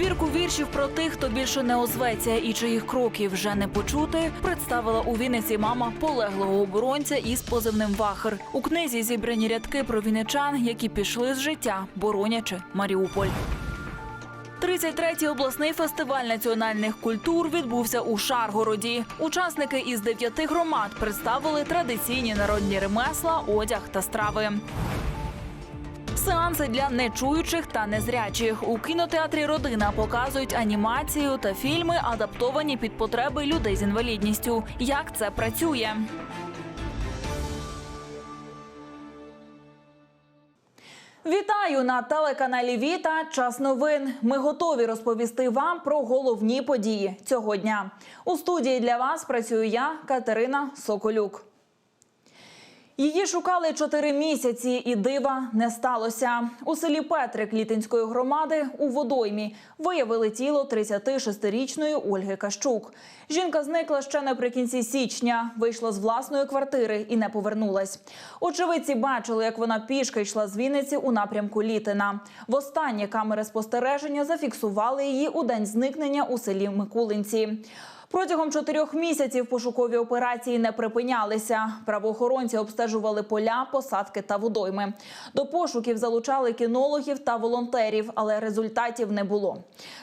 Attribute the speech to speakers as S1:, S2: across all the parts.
S1: Збірку віршів про тих, хто більше не озветься і чиїх кроків вже не почути, представила у Вінниці мама полеглого оборонця із позивним Вахер. У книзі зібрані рядки про вінничан, які пішли з життя, боронячи Маріуполь. 33-й обласний фестиваль національних культур відбувся у Шаргороді. Учасники із дев'яти громад представили традиційні народні ремесла, одяг та страви. Сеанси для нечуючих та незрячих у кінотеатрі Родина показують анімацію та фільми, адаптовані під потреби людей з інвалідністю. Як це працює? Вітаю на телеканалі Віта. Час новин. Ми готові розповісти вам про головні події цього дня. У студії для вас працюю я, Катерина Соколюк. Її шукали чотири місяці, і дива не сталося. У селі Петрик Літинської громади у водоймі виявили тіло 36-річної Ольги Кащук. Жінка зникла ще наприкінці січня, вийшла з власної квартири і не повернулась. Очевидці бачили, як вона пішки йшла з Вінниці у напрямку Літина. Востаннє камери спостереження зафіксували її у день зникнення у селі Микулинці. Протягом чотирьох місяців пошукові операції не припинялися. Правоохоронці обстежували поля, посадки та водойми. До пошуків залучали кінологів та волонтерів, але результатів не було.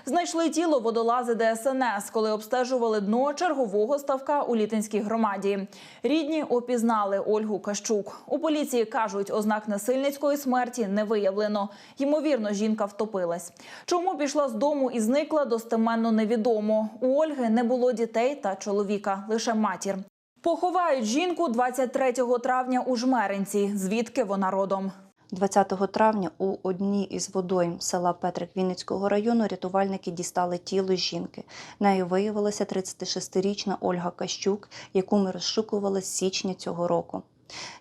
S1: Знайшли тіло водолази ДСНС, коли обстежували дно чергового ставка у Літинській громаді. Рідні опізнали Ольгу Кащук. У поліції кажуть, ознак насильницької смерті не виявлено. Ймовірно, жінка втопилась. Чому пішла з дому і зникла, достеменно невідомо. У Ольги не було дітей та чоловіка, лише матір. Поховають жінку 23 травня у Жмеринці, звідки вона родом.
S2: 20 травня у одній із водойм села Петрик Вінницького району рятувальники дістали тіло жінки. Нею виявилася 36-річна Ольга Кащук, яку ми розшукували з січня цього року.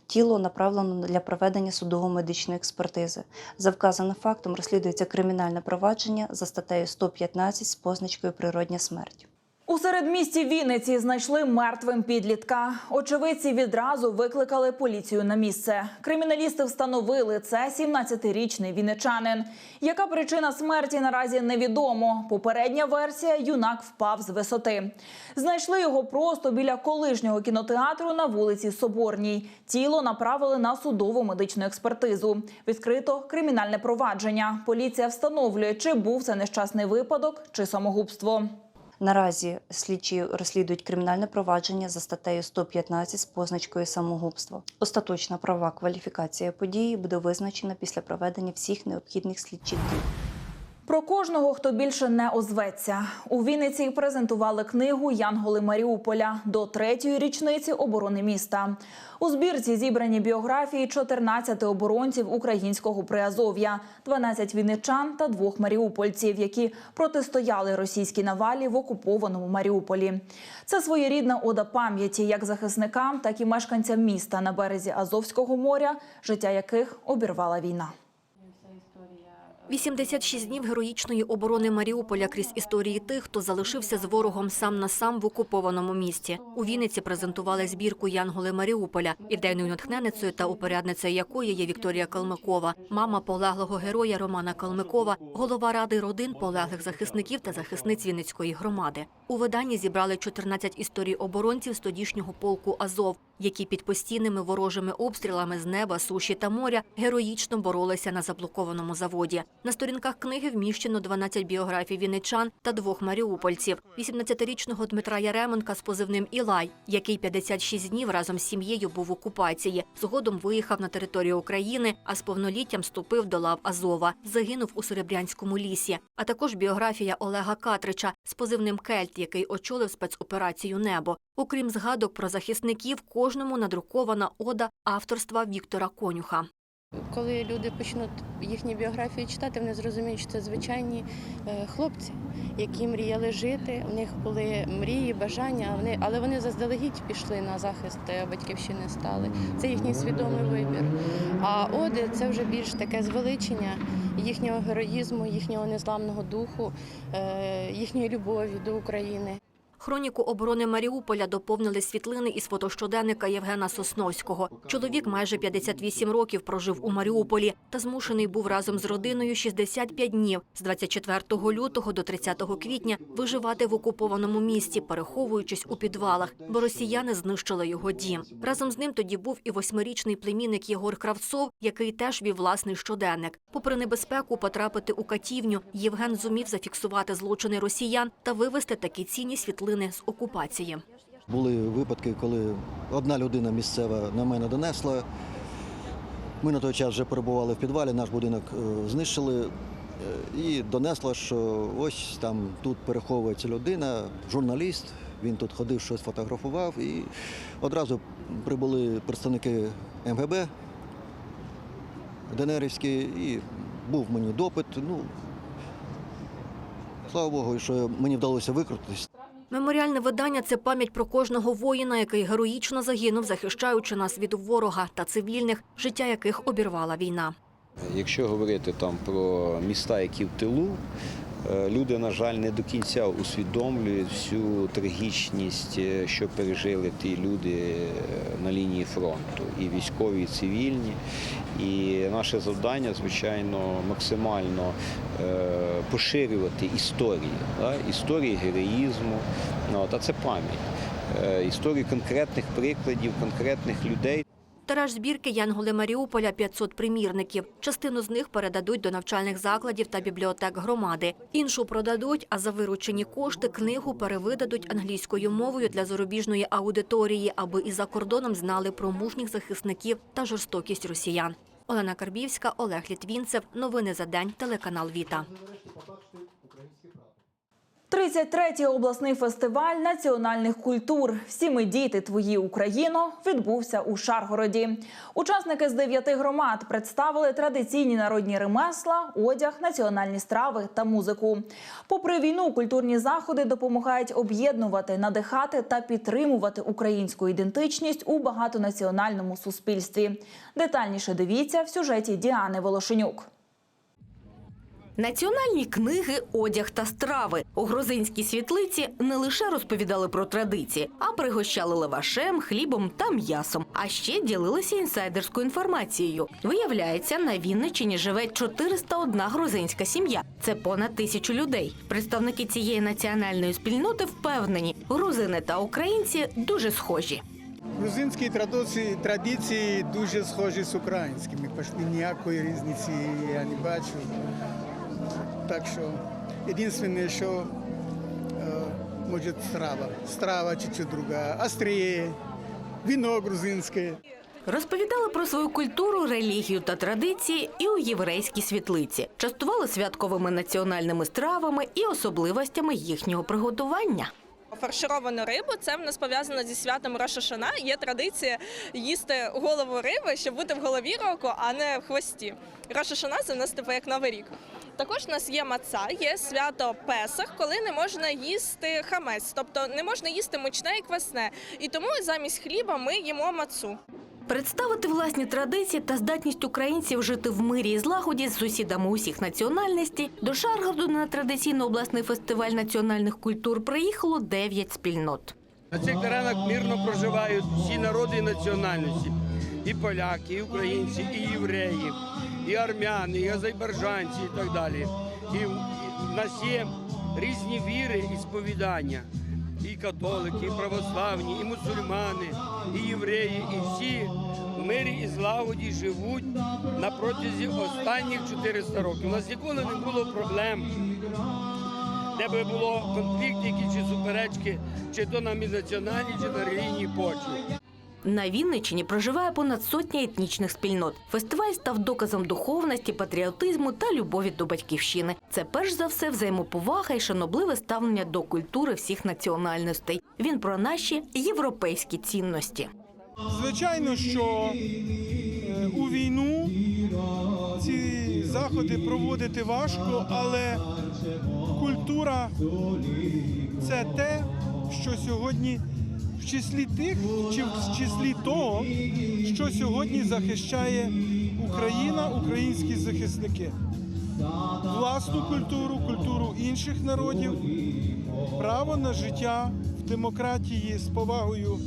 S2: Тіло направлено для проведення судово-медичної експертизи. За вказаним фактом розслідується кримінальне провадження за статтею 115 з позначкою Природня смерть.
S1: У середмісті Вінниці знайшли мертвим підлітка. Очевидці відразу викликали поліцію на місце. Криміналісти встановили це 17-річний вінничанин. Яка причина смерті наразі невідомо. Попередня версія юнак впав з висоти. Знайшли його просто біля колишнього кінотеатру на вулиці Соборній. Тіло направили на судову медичну експертизу. Відкрито кримінальне провадження. Поліція встановлює, чи був це нещасний випадок, чи самогубство.
S2: Наразі слідчі розслідують кримінальне провадження за статтею 115 з позначкою самогубство. Остаточна права кваліфікація події буде визначена після проведення всіх необхідних слідчих дій.
S1: Про кожного, хто більше не озветься. У Вінниці презентували книгу Янголи Маріуполя до третьої річниці оборони міста. У збірці зібрані біографії 14 оборонців українського приазов'я, 12 вінничан та двох маріупольців, які протистояли російській навалі в окупованому Маріуполі. Це своєрідна ода пам'яті як захисникам, так і мешканцям міста на березі Азовського моря, життя яких обірвала війна.
S3: 86 днів героїчної оборони Маріуполя крізь історії тих, хто залишився з ворогом сам на сам в окупованому місті. У Вінниці презентували збірку Янголи Маріуполя, ідейною натхненницею та упорядницею якої є Вікторія Калмикова, мама полеглого героя Романа Калмикова, голова ради родин полеглих захисників та захисниць Вінницької громади. У виданні зібрали 14 історій оборонців з тодішнього полку Азов, які під постійними ворожими обстрілами з неба, суші та моря героїчно боролися на заблокованому заводі. На сторінках книги вміщено 12 біографій вінничан та двох маріупольців. 18-річного Дмитра Яременка з позивним Ілай, який 56 днів разом з сім'єю був в окупації. Згодом виїхав на територію України, а з повноліттям вступив до лав Азова. Загинув у Серебрянському лісі. А також біографія Олега Катрича з позивним Кельт, який очолив спецоперацію Небо. Окрім згадок про захисників, кожному надрукована ода авторства Віктора Конюха.
S4: Коли люди почнуть їхні біографії читати, вони зрозуміють, що це звичайні е, хлопці, які мріяли жити. У них були мрії, бажання, але вони заздалегідь пішли на захист е, батьківщини стали. Це їхній свідомий вибір. А оди це вже більш таке звеличення їхнього героїзму, їхнього незламного духу, е, їхньої любові до України.
S3: Хроніку оборони Маріуполя доповнили світлини із фотощоденника Євгена Сосновського. Чоловік майже 58 років прожив у Маріуполі та змушений був разом з родиною 65 днів з 24 лютого до 30 квітня виживати в окупованому місті, переховуючись у підвалах, бо росіяни знищили його дім. Разом з ним тоді був і восьмирічний племінник Єгор Кравцов, який теж вів власний щоденник. Попри небезпеку потрапити у катівню, Євген зумів зафіксувати злочини росіян та вивести такі цінні світлини з окупації.
S5: Були випадки, коли одна людина місцева на мене донесла. Ми на той час вже перебували в підвалі, наш будинок е, знищили. е, І донесла, що ось там тут переховується людина, журналіст. Він тут ходив, щось фотографував, і одразу прибули представники МГБ ДНРівські, і був мені допит. Ну, слава Богу, що мені вдалося викрутитись.
S3: Меморіальне видання це пам'ять про кожного воїна, який героїчно загинув, захищаючи нас від ворога та цивільних, життя яких обірвала війна.
S6: Якщо говорити там про міста, які в тилу, люди, на жаль, не до кінця усвідомлюють всю трагічність, е, що пережили ті люди е, на лінії фронту, і військові, і цивільні. І наше завдання, звичайно, максимально е, поширювати історії, історії героїзму. Ну, от, а це пам'ять. Е, Історії конкретних прикладів, конкретних людей.
S3: Тираж збірки Янголи Маріуполя 500 примірників. Частину з них передадуть до навчальних закладів та бібліотек громади. Іншу продадуть, а за виручені кошти книгу перевидадуть англійською мовою для зарубіжної аудиторії, аби і за кордоном знали про мужніх захисників та жорстокість росіян. Олена Карбівська, Олег Літвінцев. Новини за день. Телеканал Віта.
S1: 33-й обласний фестиваль національних культур Всі ми діти твої Україно відбувся у Шаргороді. Учасники з дев'яти громад представили традиційні народні ремесла, одяг, національні страви та музику. Попри війну, культурні заходи допомагають об'єднувати, надихати та підтримувати українську ідентичність у багатонаціональному суспільстві. Детальніше дивіться в сюжеті Діани Волошенюк.
S7: Національні книги, одяг та страви у грузинській світлиці не лише розповідали про традиції, а пригощали лавашем, хлібом та м'ясом. А ще ділилися інсайдерською інформацією. Виявляється, на Вінниччині живе 401 грузинська сім'я. Це понад тисячу людей. Представники цієї національної спільноти впевнені, грузини та українці дуже схожі.
S8: Грузинські традиції, традиції дуже схожі з українськими. Почти ніякої різниці я не бачу. Так що єдине, що е, може страва. Страва чи друга. Остріє, віно грузинське.
S7: Розповідали про свою культуру, релігію та традиції і у єврейській світлиці. Частували святковими національними стравами і особливостями їхнього приготування.
S9: Фаршировану рибу це в нас пов'язано зі святом Рошашана. Є традиція їсти голову риби, щоб бути в голові року, а не в хвості. Рошашана це в нас типу як новий рік. Також у нас є маца, є свято Песах, коли не можна їсти хамець, тобто не можна їсти мучне і квасне. І тому замість хліба ми їмо мацу.
S7: Представити власні традиції та здатність українців жити в мирі і злагоді з сусідами усіх національностей до Шаргороду на традиційний обласний фестиваль національних культур приїхало 9 спільнот.
S10: На цих теренах мирно проживають всі народи і національності. І поляки, і українці, і євреї, і армяни, і азербайджанці, і так далі. І в нас є різні віри і сповідання. І католики, і православні, і мусульмани, і євреї, і всі в мирі і злагоді живуть на протязі останніх 400 років. У нас ніколи не було проблем де би було конфлікт, які чи суперечки, чи то на міжнаціональній, чи на релігійній почві.
S7: На Вінниччині проживає понад сотня етнічних спільнот. Фестиваль став доказом духовності, патріотизму та любові до батьківщини. Це перш за все взаємоповага і шанобливе ставлення до культури всіх національностей. Він про наші європейські цінності.
S8: Звичайно, що е, у війну ці заходи проводити важко, але культура це те, що сьогодні в числі тих, чи в числі того, що сьогодні захищає Україна, українські захисники.
S11: власну культуру, культуру інших народів, право на життя в демократії з повагою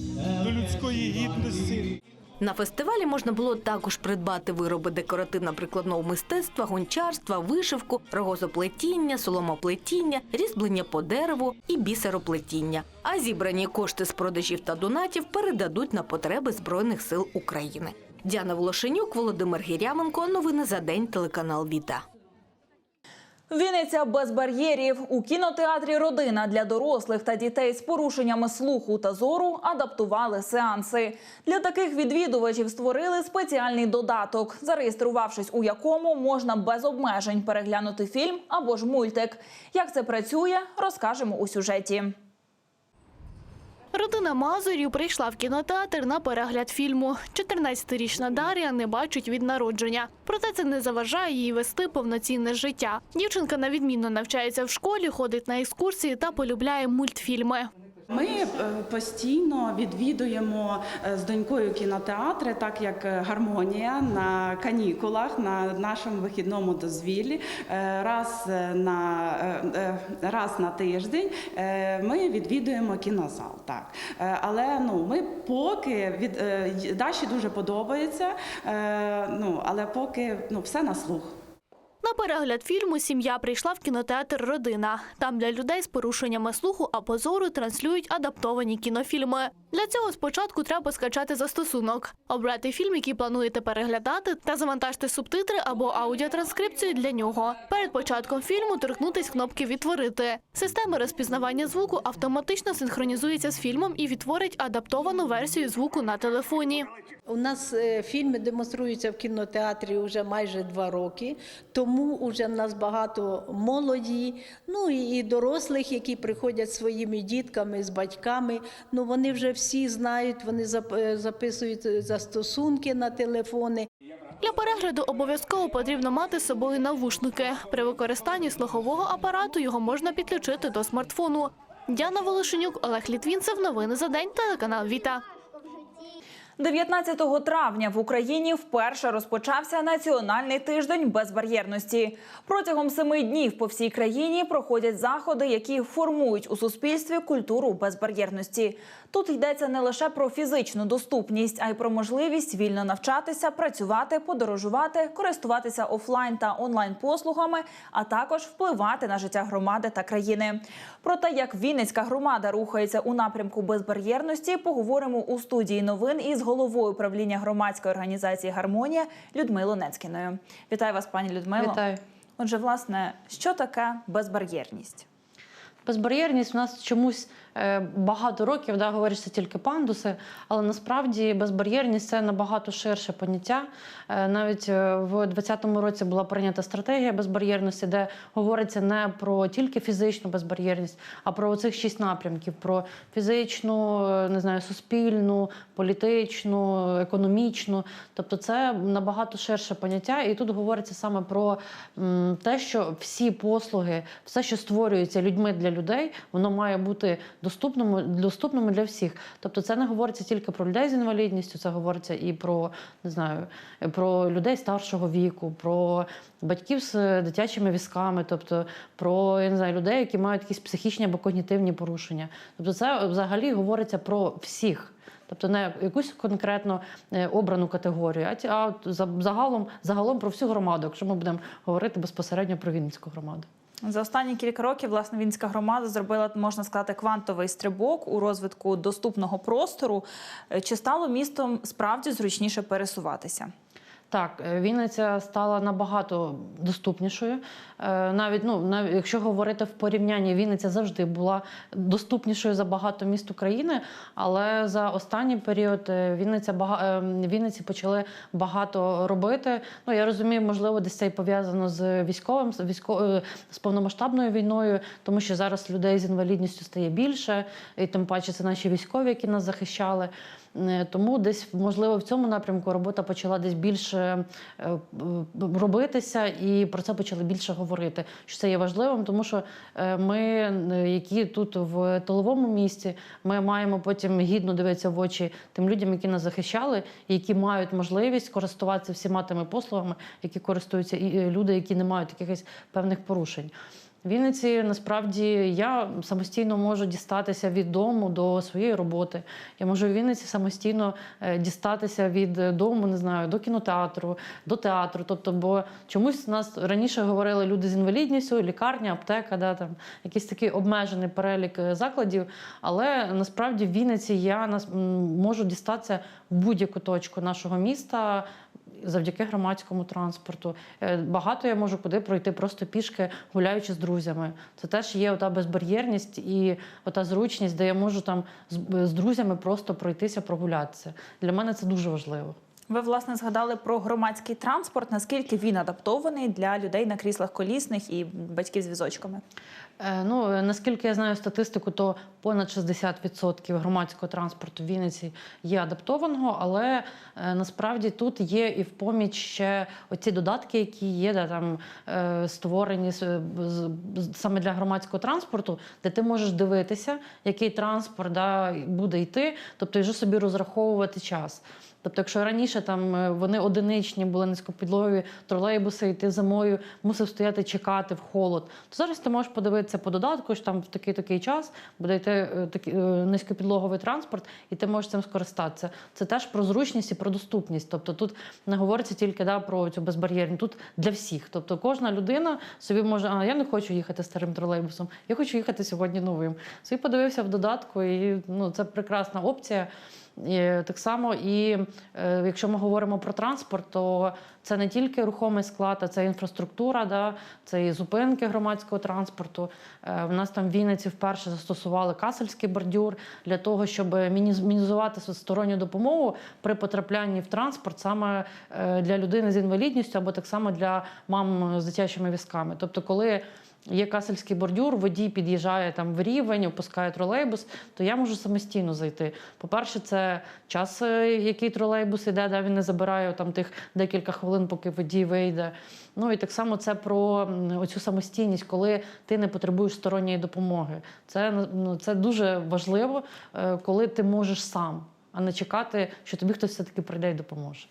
S11: до людської гідності.
S7: На фестивалі можна було також придбати вироби декоративно-прикладного мистецтва, гончарства, вишивку, рогозоплетіння, соломоплетіння, різьблення по дереву і бісероплетіння. А зібрані кошти з продажів та донатів передадуть на потреби Збройних сил України. Діана Волошенюк, Володимир Гіряменко. Новини за день. Телеканал Віта.
S1: Вінниця без бар'єрів у кінотеатрі Родина для дорослих та дітей з порушеннями слуху та зору адаптували сеанси. Для таких відвідувачів створили спеціальний додаток, зареєструвавшись у якому можна без обмежень переглянути фільм або ж мультик. Як це працює, розкажемо у сюжеті.
S12: Родина Мазурів прийшла в кінотеатр на перегляд фільму. 14-річна Дар'я не бачить від народження. Проте це не заважає їй вести повноцінне життя. Дівчинка навідмінно навчається в школі, ходить на екскурсії та полюбляє мультфільми.
S13: Ми е, постійно відвідуємо е, з донькою кінотеатри, так як е, гармонія на канікулах на нашому вихідному дозвіллі. Раз на раз на тиждень ми відвідуємо кінозал. Так, але ну ми поки від Даші дуже подобається. Ну але поки ну все на слух.
S12: На перегляд фільму сім'я прийшла в кінотеатр Родина. Там для людей з порушеннями слуху або зору транслюють адаптовані кінофільми. Для цього спочатку треба скачати застосунок, обрати фільм, який плануєте переглядати, та завантажити субтитри або аудіотранскрипцію для нього. Перед початком фільму торкнутись кнопки Відтворити. Система розпізнавання звуку автоматично синхронізується з фільмом і відтворить адаптовану версію звуку на телефоні.
S14: У нас е, фільми демонструються в кінотеатрі вже майже два роки, тому вже в нас багато молоді, ну і дорослих, які приходять своїми дітками, з батьками. Ну вони вже всі знають, вони е, записують застосунки на телефони.
S12: Для перегляду обов'язково потрібно мати з собою навушники. При використанні слухового апарату його можна підключити до смартфону. Діана Волошенюк, Олег Літвінцев. Новини за день. Телеканал Віта.
S1: 19 травня в Україні вперше розпочався національний тиждень безбар'єрності. Протягом семи днів по всій країні проходять заходи, які формують у суспільстві культуру безбар'єрності. Тут йдеться не лише про фізичну доступність, а й про можливість вільно навчатися, працювати, подорожувати, користуватися офлайн та онлайн послугами, а також впливати на життя громади та країни. Про те, як Вінницька громада рухається у напрямку безбар'єрності, поговоримо у студії новин із головою правління громадської організації Гармонія Людмилу Нецькіною. Вітаю вас, пані Людмило.
S15: Вітаю.
S1: Отже, власне, що таке безбар'єрність?
S15: Безбар'єрність у нас чомусь багато років да, говориться тільки пандуси, але насправді безбар'єрність це набагато ширше поняття. Е, Навіть е, в 2020 році була прийнята стратегія безбар'єрності, де говориться не про тільки фізичну безбар'єрність, а про оцих шість напрямків: про фізичну, е, не знаю, суспільну, політичну, економічну. Тобто це набагато ширше поняття, і тут говориться саме про те, що всі послуги, все, що створюється людьми для людей, воно має бути доступним, доступним для всіх. Тобто, це не говориться тільки про людей з інвалідністю, це говориться і про не знаю, про людей старшого віку, про батьків з дитячими візками, тобто про я не знаю, людей, які мають якісь психічні або когнітивні порушення. Тобто, це взагалі говориться про всіх. Тобто не якусь конкретно е, обрану категорію, а загалом, загалом про всю громаду, якщо ми будемо говорити безпосередньо про Вінницьку громаду.
S1: За останні кілька років власне Вінська громада зробила, можна сказати, квантовий стрибок у розвитку доступного простору. Чи стало містом справді зручніше пересуватися?
S15: Так, е, Вінниця стала набагато доступнішою. Е, Навіть ну навіть якщо говорити в порівнянні, Вінниця завжди була доступнішою за багато міст України. Але за останній період е, Вінниця Вінниці почали багато робити. Ну я розумію, можливо, десь це і пов'язано з військовим з військо... з повномасштабною війною, тому що зараз людей з інвалідністю стає більше, і тим паче це наші військові, які нас захищали. Е, Тому десь можливо в цьому напрямку робота почала десь більше е, робитися, і про це почали більше говорити. Що це є важливим, тому що е, ми, які тут в тиловому місті, ми маємо потім гідно дивитися в очі тим людям, які нас захищали, які мають можливість користуватися всіма тими послугами, які користуються і люди, які не мають якихось певних порушень. Вінниці насправді я самостійно можу дістатися від дому до своєї роботи. Я можу в Вінниці самостійно е, дістатися від дому, не знаю, до кінотеатру, до театру. Тобто, бо чомусь нас раніше говорили люди з інвалідністю, лікарня, аптека, да, там якийсь такий обмежений перелік е, закладів. Але насправді в Вінниці я можу дістатися в будь-яку точку нашого міста завдяки громадському транспорту. Е, Багато я можу куди пройти просто пішки, гуляючи з друзями. Це теж є ота безбар'єрність і ота зручність, де я можу там з, з друзями просто пройтися, прогулятися. Для мене це дуже важливо.
S1: Ви власне згадали про громадський транспорт. Наскільки він адаптований для людей на кріслах колісних і батьків з візочками?
S15: Е, Ну, е, наскільки я знаю статистику, то понад 60% громадського транспорту в Вінниці є адаптованого, але е, насправді тут є і в поміч ще оці додатки, які є, де там створені саме для громадського транспорту, де ти можеш дивитися, який транспорт да, буде йти, тобто вже собі розраховувати час. Тобто, якщо раніше там е, вони одиничні були низькопідлогові тролейбуси, і ти зимою мусив стояти чекати в холод, то зараз ти можеш подивитися по додатку, що там в такий такий час буде йти е, такий е, низькопідлоговий транспорт, і ти можеш цим скористатися. Це теж про зручність і про доступність. Тобто тут не говориться тільки да, про цю безбар'єрність, тут для всіх. Тобто кожна людина собі може, а я не хочу їхати старим тролейбусом, я хочу їхати сьогодні новим. Собі подивився в додатку, і ну, це прекрасна опція. Так само, і е, якщо ми говоримо про транспорт, то це не тільки рухомий склад, а це інфраструктура, да, це і зупинки громадського транспорту. Е, в нас там в Вінниці вперше застосували касельський бордюр для того, щоб мінімізувати сторонню допомогу при потраплянні в транспорт саме е, для людини з інвалідністю або так само для мам з дитячими візками. Тобто, коли Є касельський бордюр, водій під'їжджає там в рівень, опускає тролейбус, то я можу самостійно зайти. По-перше, це час, е, який тролейбус іде, де він не забирає там тих декілька хвилин, поки водій вийде. Ну і так само це про оцю самостійність, коли ти не потребуєш сторонньої допомоги. Це, ну, це дуже важливо, е, коли ти можеш сам, а не чекати, що тобі хтось все-таки прийде і допоможе.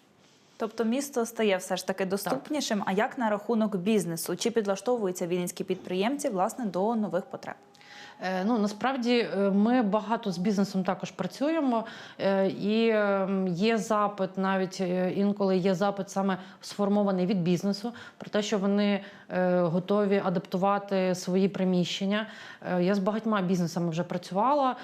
S1: Тобто місто стає все ж таки доступнішим. А як на рахунок бізнесу? Чи підлаштовуються вінницькі підприємці власне до нових потреб?
S15: Е, Ну насправді е, ми багато з бізнесом також працюємо, е, і е, є запит, навіть інколи є запит саме сформований від бізнесу про те, що вони готові адаптувати свої приміщення. Я з багатьма бізнесами вже працювала,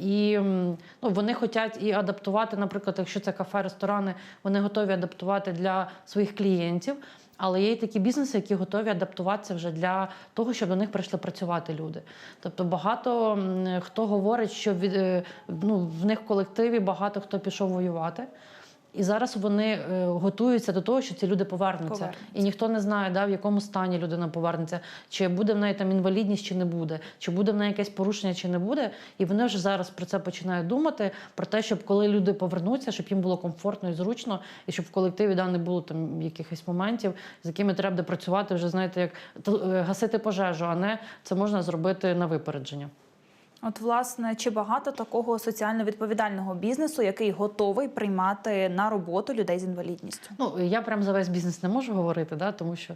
S15: і ну, вони хочуть і адаптувати, наприклад, якщо це кафе, ресторани, вони готові адаптувати для своїх клієнтів. Але є й такі бізнеси, які готові адаптуватися вже для того, щоб до них прийшли працювати люди. Тобто багато хто говорить, що від, е, ну, в них в колективі багато хто пішов воювати. І зараз вони е, готуються до того, що ці люди повернуться.
S1: Повернуться.
S15: І ніхто не знає, да, в якому стані людина повернеться, чи буде в неї там інвалідність, чи не буде, чи буде в неї якесь порушення, чи не буде. І вони вже зараз про це починають думати, про те, щоб коли люди повернуться, щоб їм було комфортно і зручно, і щоб в колективі да, не було там якихось моментів, з якими треба працювати, вже знаєте, як е, гасити пожежу, а не це можна зробити на випередження.
S1: От, власне, чи багато такого соціально відповідального бізнесу, який готовий приймати на роботу людей з інвалідністю?
S15: Ну я прям за весь бізнес не можу говорити, да, тому що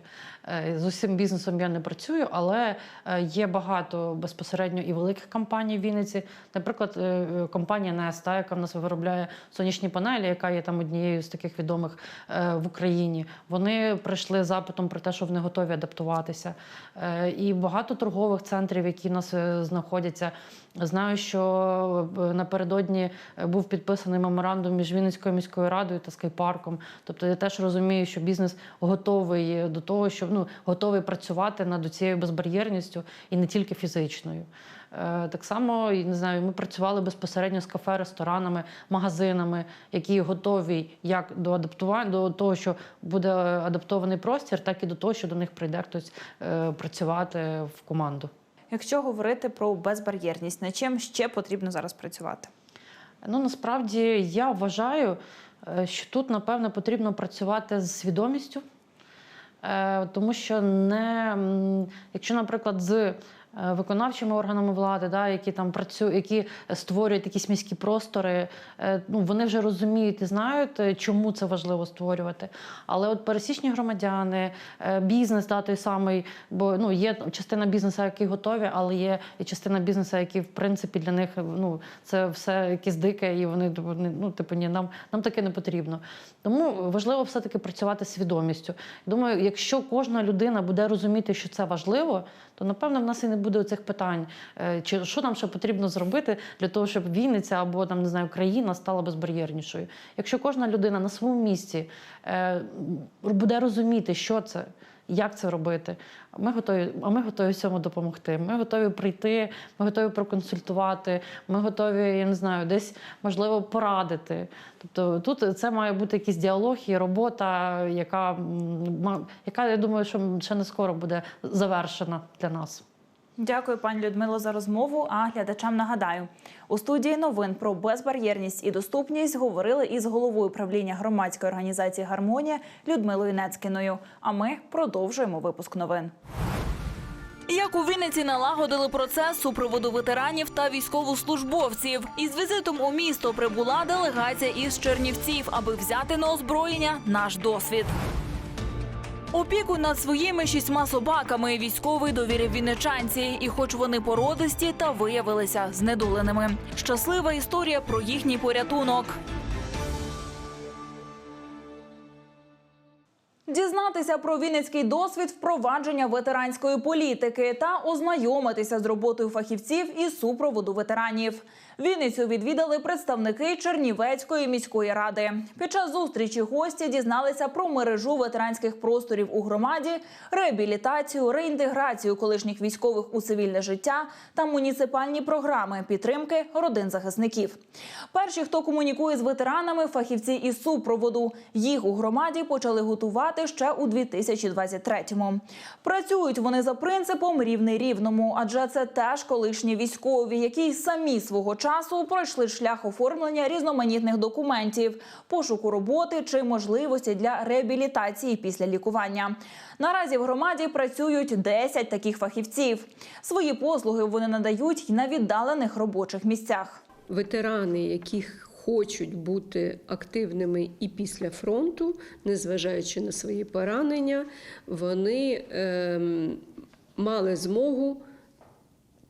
S15: е, з усім бізнесом я не працюю, але е, є багато безпосередньо і великих компаній в Вінниці. Наприклад, е, компанія Неста, яка в нас виробляє сонячні панелі, яка є там однією з таких відомих в Україні. Вони прийшли запитом про те, що вони готові адаптуватися. І багато торгових центрів, які в нас знаходяться. Знаю, що е, напередодні е, був підписаний меморандум між Вінницькою міською радою та скайпарком. Тобто я теж розумію, що бізнес готовий до того, що ну готовий працювати над цією безбар'єрністю і не тільки фізичною. Е, Так само не знаю, ми працювали безпосередньо з кафе, ресторанами, магазинами, які готові як до адаптування до того, що буде адаптований простір, так і до того, що до них прийде хтось працювати в команду.
S1: Якщо говорити про безбар'єрність, над чим ще потрібно зараз працювати?
S15: Ну насправді я вважаю, е, що тут напевно потрібно працювати з свідомістю, Е, тому що не якщо, наприклад, з виконавчими органами влади, да, які там працюють, які створюють якісь міські простори, е, ну вони вже розуміють і знають, е, чому це важливо створювати. Але от пересічні громадяни, е, бізнес, да, той самий, бо ну є частина бізнесу, які готові, але є і частина бізнесу, які в принципі для них ну це все якесь дике, і вони ну типу ні, нам, нам таке не потрібно. Тому важливо все-таки працювати з свідомістю. Думаю, якщо кожна людина буде розуміти, що це важливо, то напевно в нас і не буде цих питань. Е, Чи що нам ще потрібно зробити для того, щоб Вінниця або там не знаю країна стала безбар'єрнішою? Якщо кожна людина на своєму місці е, буде розуміти, що це. Як це робити? Ми готові, а ми готові цьому допомогти. Ми готові прийти, ми готові проконсультувати, ми готові, я не знаю, десь можливо порадити. Тобто тут це має бути якийсь діалог і робота, яка, яка я думаю, що ще не скоро буде завершена для нас.
S1: Дякую, пані Людмило, за розмову. А глядачам нагадаю, у студії новин про безбар'єрність і доступність говорили із головою правління громадської організації Гармонія Людмилою Нецькіною. А ми продовжуємо випуск новин. Як у Вінниці налагодили процес супроводу ветеранів та військовослужбовців. Із візитом у місто прибула делегація із Чернівців, аби взяти на озброєння наш досвід. Опіку над своїми шістьма собаками військовий довірив вінничанці, і хоч вони породисті та виявилися знедоленими. Щаслива історія про їхній порятунок. Дізнатися про вінницький досвід впровадження ветеранської політики та ознайомитися з роботою фахівців із супроводу ветеранів. Вінницю відвідали представники Чернівецької міської ради. Під час зустрічі гості дізналися про мережу ветеранських просторів у громаді, реабілітацію, реінтеграцію колишніх військових у цивільне життя та муніципальні програми підтримки родин захисників. Перші, хто комунікує з ветеранами, фахівці із супроводу. Їх у громаді почали готувати ще у 2023-му. Працюють вони за принципом рівний рівному, адже це теж колишні військові, які самі свого часу пройшли шлях оформлення різноманітних документів, пошуку роботи чи можливості для реабілітації після лікування. Наразі в громаді працюють 10 таких фахівців. Свої послуги вони надають й на віддалених робочих місцях.
S16: ветерани, які хочуть бути активними і після фронту, незважаючи на свої поранення, вони ем, мали змогу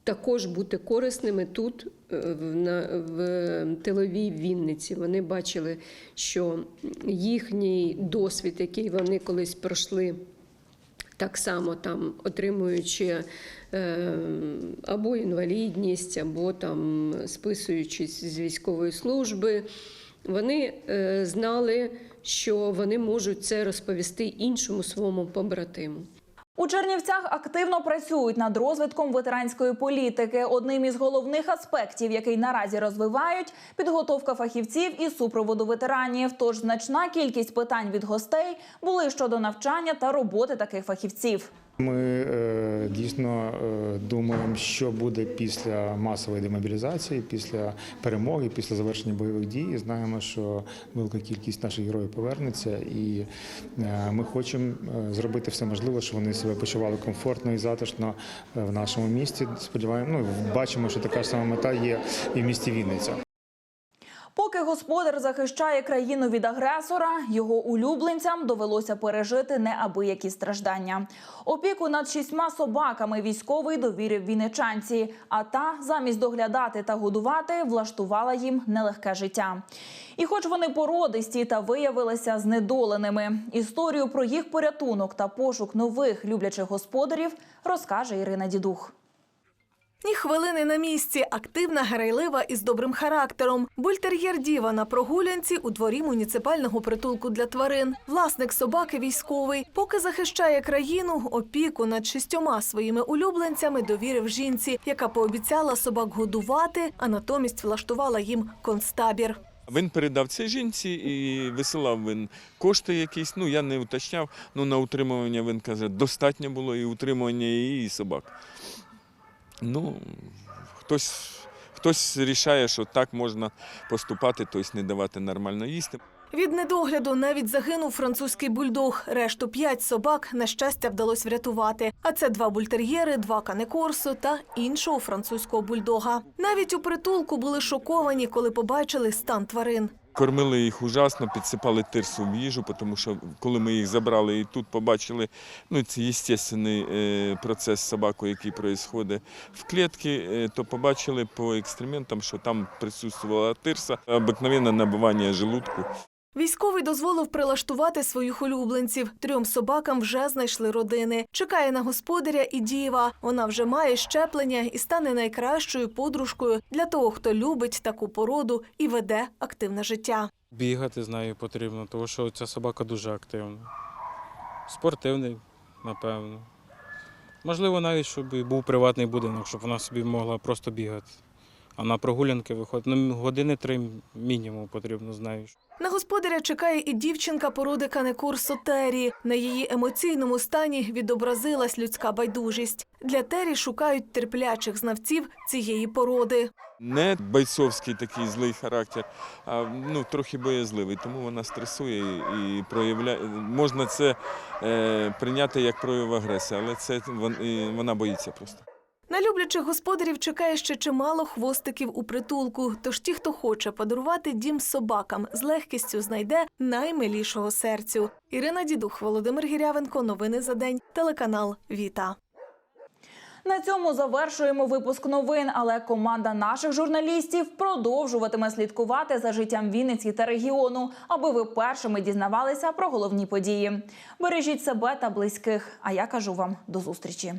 S16: також бути корисними тут, е, в, на, в тиловій Вінниці. Вони бачили, що їхній досвід, який вони колись пройшли, так само там отримуючи е, або інвалідність, або там списуючись з військової служби, вони е, знали, що вони можуть це розповісти іншому своєму побратиму.
S1: У Чернівцях активно працюють над розвитком ветеранської політики. Одним із головних аспектів, який наразі розвивають, підготовка фахівців і супроводу ветеранів. Тож значна кількість питань від гостей були щодо навчання та роботи таких фахівців.
S17: Ми е, дійсно е, думаємо, що буде після масової демобілізації, після перемоги, після завершення бойових дій. Знаємо, що велика кількість наших героїв повернеться, і е, ми хочемо зробити все можливе, щоб вони себе почували комфортно і затишно в нашому місті. Сподіваємо, ну бачимо, що така ж сама мета є і в місті Вінниця.
S1: Поки господар захищає країну від агресора, його улюбленцям довелося пережити неабиякі страждання. Опіку над шістьма собаками військовий довірив вінничанці, а та замість доглядати та годувати влаштувала їм нелегке життя. І хоч вони породисті та виявилися знедоленими, історію про їх порятунок та пошук нових люблячих господарів розкаже Ірина Дідух.
S18: Ні хвилини на місці, активна, грайлива і з добрим характером. Бультер'єр Діва на прогулянці у дворі муніципального притулку для тварин. Власник собаки військовий, поки захищає країну, опіку над шістьома своїми улюбленцями довірив жінці, яка пообіцяла собак годувати, а натомість влаштувала їм концтабір.
S19: Він передав це жінці і висилав він кошти якісь. Ну я не уточняв. Ну на утримування він каже, достатньо було і утримування її, і собак. Ну, хтось, хтось вирішує, що так можна поступати, тобто не давати нормально їсти.
S18: Від недогляду навіть загинув французький бульдог. Решту п'ять собак на щастя вдалося врятувати. А це два бультер'єри, два канекорсо та іншого французького бульдога. Навіть у притулку були шоковані, коли побачили стан тварин.
S19: Кормили їх ужасно, підсипали тирсу в їжу, тому що коли ми їх забрали і тут побачили, ну це естественний е, процес собаку, який відбувається в клітці, е, то побачили по екстрементам, що там присутствувала тирса, обикновенне набивання желудку.
S18: Військовий дозволив прилаштувати своїх улюбленців. Трьом собакам вже знайшли родини. Чекає на господаря і діва. Вона вже має щеплення і стане найкращою подружкою для того, хто любить таку породу і веде активне життя.
S20: Бігати з нею потрібно, тому що ця собака дуже активна. Спортивний, напевно. Можливо, навіть, щоб і був приватний будинок, щоб вона собі могла просто бігати. А на прогулянки виходить. Ну, години три мінімум потрібно з нею.
S18: На господаря чекає і дівчинка породи канекурсо Террі. На її емоційному стані відобразилась людська байдужість. Для Террі шукають терплячих знавців цієї породи.
S19: Не бойцовський такий злий характер, а ну, трохи боязливий, тому вона стресує і проявляє. Можна це е, прийняти як прояв агресії, але це вон- вона боїться просто.
S18: На люблячих господарів чекає ще чимало хвостиків у притулку. Тож ті, хто хоче подарувати дім собакам, з легкістю знайде наймилішого серцю. Ірина Дідух, Володимир Гірявенко. Новини за день. Телеканал Віта.
S1: На цьому завершуємо випуск новин, але команда наших журналістів продовжуватиме слідкувати за життям Вінниці та регіону, аби ви першими дізнавалися про головні події. Бережіть себе та близьких. А я кажу вам до зустрічі.